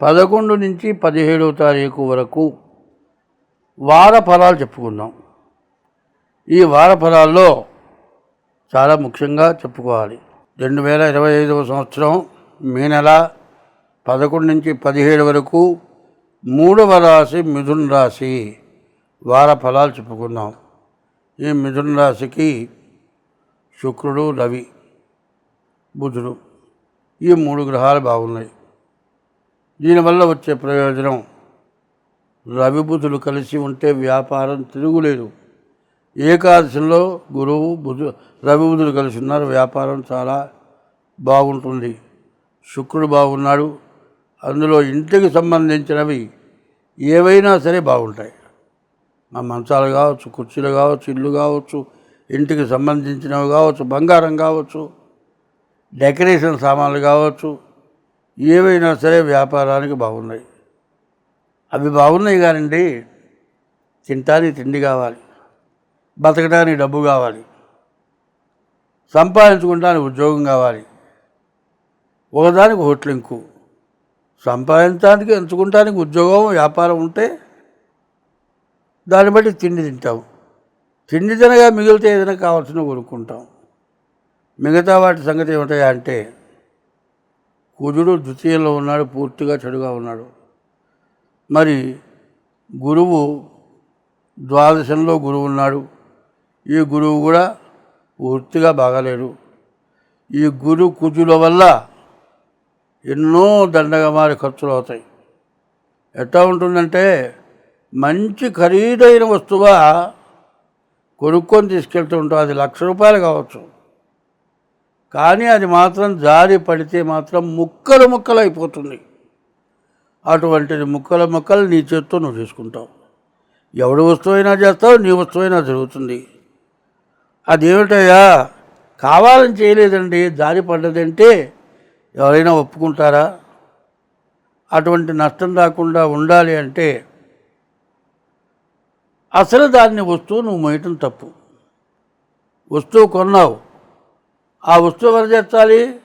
పదకొండు నుంచి పదిహేడవ తారీఖు వరకు వార ఫలాలు చెప్పుకుందాం. ఈ వార ఫలాల్లో చాలా ముఖ్యంగా చెప్పుకోవాలి. రెండు వేల ఇరవై ఐదవ సంవత్సరం మే నెల పదకొండు నుంచి పదిహేడు వరకు మూడవ రాశి మిథున్ రాశి వార ఫలాలు చెప్పుకుందాం. ఈ మిథున రాశికి శుక్రుడు రవి బుధుడు ఈ మూడు గ్రహాలు బాగున్నాయి. దీనివల్ల వచ్చే ప్రయోజనం. రవిబుధులు కలిసి ఉంటే వ్యాపారం తిరుగులేదు. ఏకాదశిలో గురువు బుధు రవిబుధులు కలిసి ఉన్నారు. వ్యాపారం చాలా బాగుంటుంది. శుక్రుడు బాగున్నాడు. అందులో ఇంటికి సంబంధించినవి ఏవైనా సరే బాగుంటాయి. మా మంచాలు కావచ్చు కుర్చీలు కావచ్చు ఇల్లు కావచ్చు ఇంటికి సంబంధించినవి కావచ్చు బంగారం కావచ్చు డెకరేషన్ సామాన్లు కావచ్చు ఏవైనా సరే వ్యాపారానికి బాగున్నాయి. అవి బాగున్నాయి కానండి తింటానికి తిండి కావాలి బతకడానికి డబ్బు కావాలి సంపాదించుకుంటానికి ఉద్యోగం కావాలి. ఒకదానికి హోటల్ ఇంకో. సంపాదించడానికి ఎంచుకుంటానికి ఉద్యోగం వ్యాపారం ఉంటే దాన్ని బట్టి తిండి తింటాం. తిండి తినగా మిగిలితే ఏదైనా కావాల్సిన కొనుక్కుంటాం. మిగతా వాటి సంగతి ఏమిటాయా అంటే కుజుడు ద్వితీయంలో ఉన్నాడు పూర్తిగా చెడుగా ఉన్నాడు. మరి గురువు ద్వాదశంలో గురువు ఉన్నాడు. ఈ గురువు కూడా పూర్తిగా బాగాలేడు. ఈ గురు కుజుల వల్ల ఎన్నో దండగా మారి ఖర్చులు అవుతాయి. ఎట్లా ఉంటుందంటే మంచి ఖరీదైన వస్తువా కొనుక్కొని తీసుకెళ్తూ ఉంటాం అది లక్ష రూపాయలు కావచ్చు. కానీ అది మాత్రం జారి పడితే మాత్రం ముక్కలు ముక్కలు అయిపోతుంది అటువంటిది ముక్కల ముక్కలు నీ చేత్తో నువ్వు తీసుకుంటావు ఎవడి వస్తువైనా చేస్తావు నీ వస్తువైనా జరుగుతుంది. అదేమిటయ్యా? కావాలని చేయలేదండి. జారి పడ్డదంటే ఎవరైనా ఒప్పుకుంటారా? అటువంటి నష్టం రాకుండా ఉండాలి అంటే అసలు దాన్ని వస్తువు నువ్వు మోయటం తప్పు. వస్తువు కొన్నావు. ఆ వస్తువు ఎవరు చేర్చాలి?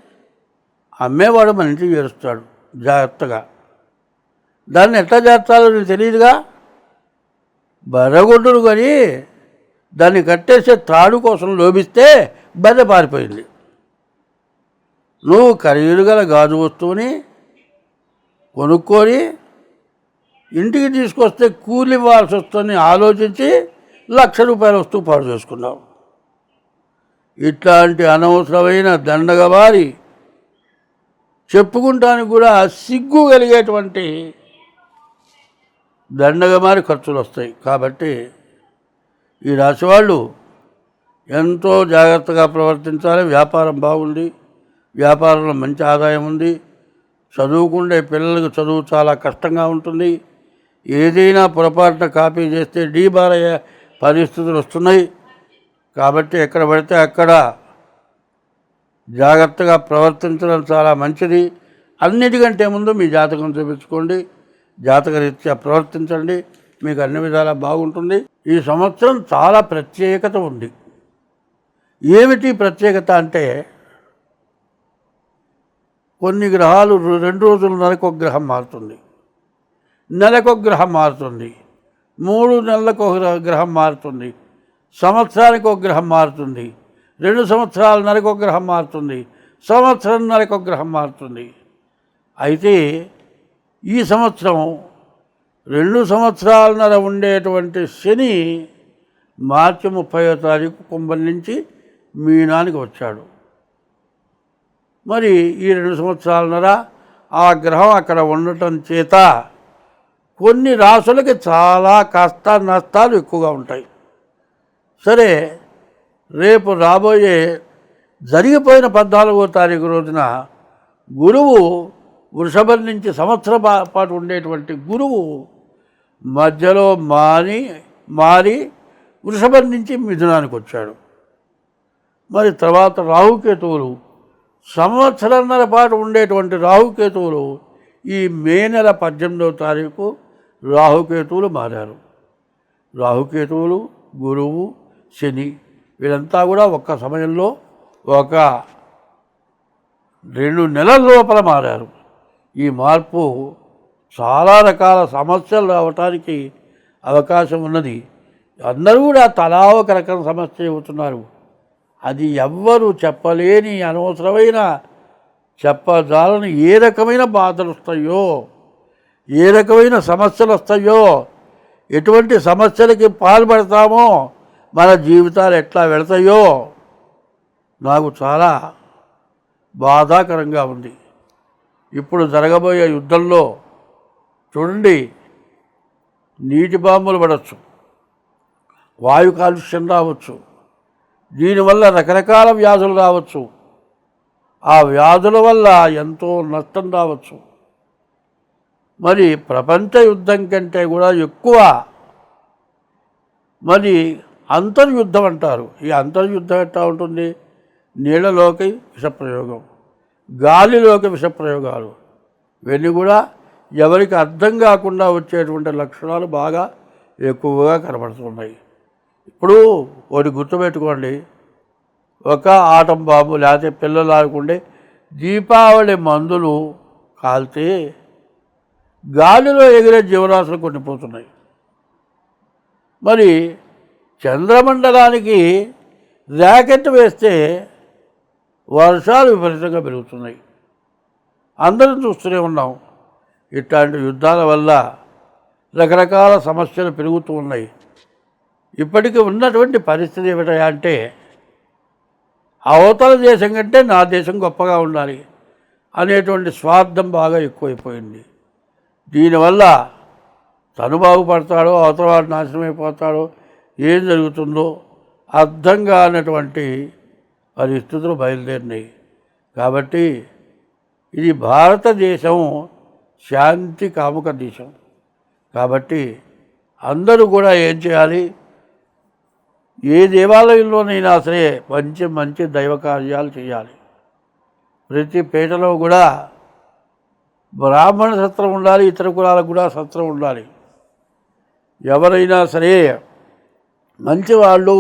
అమ్మేవాడు మన ఇంటికి చేరుస్తాడు. జాగ్రత్తగా. దాన్ని ఎట్లా చేర్చాలో నీకు తెలియదుగా బర్రగొడ్డును కొని దాన్ని కట్టేసే త్రాడు కోసం లోభిస్తే బర్రె పారిపోయింది. నువ్వు ఖరీదు గల గాజు వస్తువుని కొనుక్కొని ఇంటికి తీసుకొస్తే కూలి ఇవ్వాల్సి వస్తుందని ఆలోచించి లక్ష రూపాయల వస్తువు పాడు చేసుకున్నావు. ఇట్లాంటి అనవసరమైన దండగవారి చెప్పుకుంటానికి కూడా సిగ్గు కలిగేటువంటి దండగమారి ఖర్చులు వస్తాయి. కాబట్టి ఈ రాశి వాళ్ళు ఎంతో జాగ్రత్తగా ప్రవర్తించాలి. వ్యాపారం బాగుంది. వ్యాపారంలో మంచి ఆదాయం ఉంది. చదువుకుండే పిల్లలకు చదువు చాలా కష్టంగా ఉంటుంది. ఏదైనా పొరపాటున కాపీ చేస్తే డీ అయ్యే పరిస్థితులు వస్తున్నాయి. కాబట్టి ఎక్కడ పడితే అక్కడ జాగ్రత్తగా ప్రవర్తించడం చాలా మంచిది. అన్నిటికంటే ముందు మీ జాతకం చూపించుకోండి. జాతకరీత్యా ప్రవర్తించండి. మీకు అన్ని విధాలా బాగుంటుంది. ఈ సంవత్సరం చాలా ప్రత్యేకత ఉంది. ఏమిటి ప్రత్యేకత అంటే కొన్ని గ్రహాలు రెండు రోజులు నెలకు ఒక గ్రహం మారుతుంది. నెలకు ఒక గ్రహం మారుతుంది. మూడు నెలలకు ఒక గ్రహ- గ్రహం మారుతుంది. సంవత్సరానికి ఒక గ్రహం మారుతుంది. రెండు సంవత్సరాల ఒక గ్రహం మారుతుంది. సంవత్సరం ఒక గ్రహం మారుతుంది. అయితే ఈ సంవత్సరం రెండు సంవత్సరాలన్నర ఉండేటువంటి శని మార్చి ముప్పయో తారీఖు కుంభం నుంచి మీనానికి వచ్చాడు. మరి ఈ రెండు సంవత్సరాలన్నర ఆ గ్రహం అక్కడ ఉండటం చేత కొన్ని రాసులకి చాలా కష్ట నష్టాలు ఎక్కువగా ఉంటాయి. సరే రేపు రాబోయే జరిగిపోయిన పద్నాలుగో తారీఖు రోజున గురువు వృషభం నుంచి సంవత్సర పాటు ఉండేటువంటి గురువు మధ్యలో మారి మారి వృషభం నుంచి మిథునానికి వచ్చాడు. మరి తర్వాత రాహుకేతువులు సంవత్సరంన్నర పాటు ఉండేటువంటి రాహుకేతువులు ఈ మే నెల పద్దెనిమిదవ తారీఖు రాహుకేతువులు మారారు. రాహుకేతువులు గురువు శని వీళ్ళంతా కూడా ఒక్క సమయంలో ఒక రెండు నెలల లోపల మారారు. ఈ మార్పు చాలా రకాల సమస్యలు రావటానికి అవకాశం ఉన్నది. అందరూ కూడా తలా ఒక రకం సమస్య చెబుతున్నారు. అది ఎవ్వరు చెప్పలేని అనవసరమైన చెప్పజాలని ఏ రకమైన బాధలు వస్తాయో ఏ రకమైన సమస్యలు వస్తాయో ఎటువంటి సమస్యలకి పాల్పడతామో మన జీవితాలు ఎట్లా వెళతాయో నాకు చాలా బాధాకరంగా ఉంది. ఇప్పుడు జరగబోయే యుద్ధంలో చూడండి నీటి బాంబులు పడవచ్చు వాయు కాలుష్యం రావచ్చు దీనివల్ల రకరకాల వ్యాధులు రావచ్చు. ఆ వ్యాధుల వల్ల ఎంతో నష్టం రావచ్చు. మరి ప్రపంచ యుద్ధం కంటే కూడా ఎక్కువ మరి అంతర్యుద్ధం అంటారు. ఈ అంతర్యుద్ధం ఎట్లా ఉంటుంది? నీళ్ళలోకి విషప్రయోగం గాలిలోకి విషప్రయోగాలు. ఇవన్నీ కూడా ఎవరికి అర్థం కాకుండా వచ్చేటువంటి లక్షణాలు బాగా ఎక్కువగా కనబడుతున్నాయి. ఇప్పుడు ఒకటి గుర్తుపెట్టుకోండి. ఒక ఆటం బాంబు లేకపోతే పిల్లలు ఆడుకుంటే దీపావళి మందులు కాల్తే గాలిలో ఎగిరే జీవరాశులు కొనిపోతున్నాయి మరి చంద్రమండలానికి ర్యాకెట్ వేస్తే వర్షాలు విపరీతంగా పెరుగుతున్నాయి. అందరం చూస్తూనే ఉన్నాం. ఇట్లాంటి యుద్ధాల వల్ల రకరకాల సమస్యలు పెరుగుతూ ఉన్నాయి. ఇప్పటికీ ఉన్నటువంటి పరిస్థితి ఏమిటా అంటే అవతల దేశం కంటే నా దేశం గొప్పగా ఉండాలి అనేటువంటి స్వార్థం బాగా ఎక్కువైపోయింది. దీనివల్ల తను బాగుపడతాడో అవతల వాడు నాశనం ఏం జరుగుతుందో అర్థం కానటువంటి పరిస్థితులు బయలుదేరినాయి. కాబట్టి ఇది భారతదేశం శాంతి కాముక దేశం. కాబట్టి అందరూ కూడా ఏం చేయాలి? ఏ దేవాలయంలోనైనా సరే మంచి మంచి దైవ కార్యాలు చేయాలి. ప్రతి పేటలో కూడా బ్రాహ్మణ సత్రం ఉండాలి ఇతర కులాలకు కూడా సత్రం ఉండాలి. ఎవరైనా సరే మంచివాళ్ళు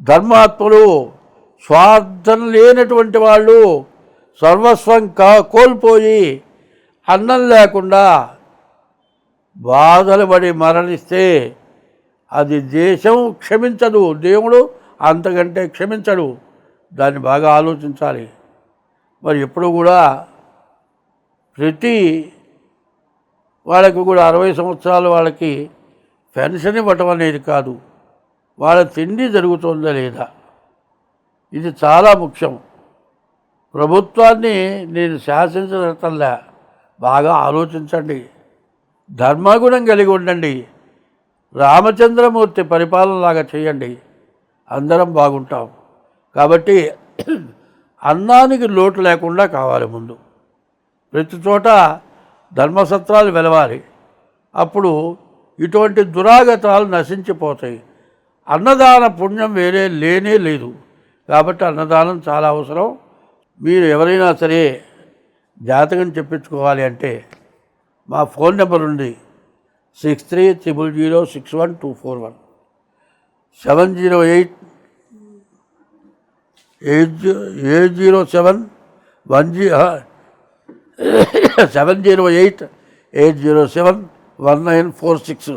ధర్మాత్ములు స్వార్థం లేనటువంటి వాళ్ళు సర్వస్వం కా కోల్పోయి అన్నం లేకుండా బాధలు పడి మరణిస్తే అది దేశం క్షమించదు. దేవుడు అంతకంటే క్షమించడు. దాన్ని బాగా ఆలోచించాలి. మరి ఎప్పుడు కూడా ప్రతి వాళ్ళకి కూడా అరవై సంవత్సరాలు వాళ్ళకి పెన్షన్ ఇవ్వటం అనేది కాదు. వాళ్ళ తిండి జరుగుతుందా లేదా? ఇది చాలా ముఖ్యం. ప్రభుత్వాన్ని నేను శాసించటంలే బాగా ఆలోచించండి. ధర్మగుణం కలిగి ఉండండి. రామచంద్రమూర్తి పరిపాలనలాగా చేయండి. అందరం బాగుంటాం. కాబట్టి అన్నానికి లోటు లేకుండా కావాలి ముందు. ప్రతి చోట ధర్మసత్రాలు వెలవాలి. అప్పుడు ఇటువంటి దురాగతాలు నశించిపోతాయి. అన్నదాన పుణ్యం వేరే లేనే లేదు. కాబట్టి అన్నదానం చాలా అవసరం. మీరు ఎవరైనా సరే జాతకం చెప్పించుకోవాలి అంటే మా ఫోన్ నెంబర్ ఉంది. Six three triple zero six one two four one. Seven zero eight eight G eight zero seven one G seven zero eight eight zero seven one nine four six.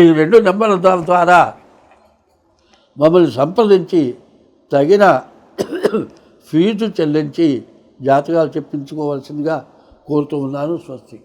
ఈ రెండు నెంబర్ల ద్వారా మమ్మల్ని సంప్రదించి తగిన fee చెల్లించి జాతకాలు చెప్పించుకోవాల్సిందిగా కోరుతూ ఉన్నాను స్వస్తి.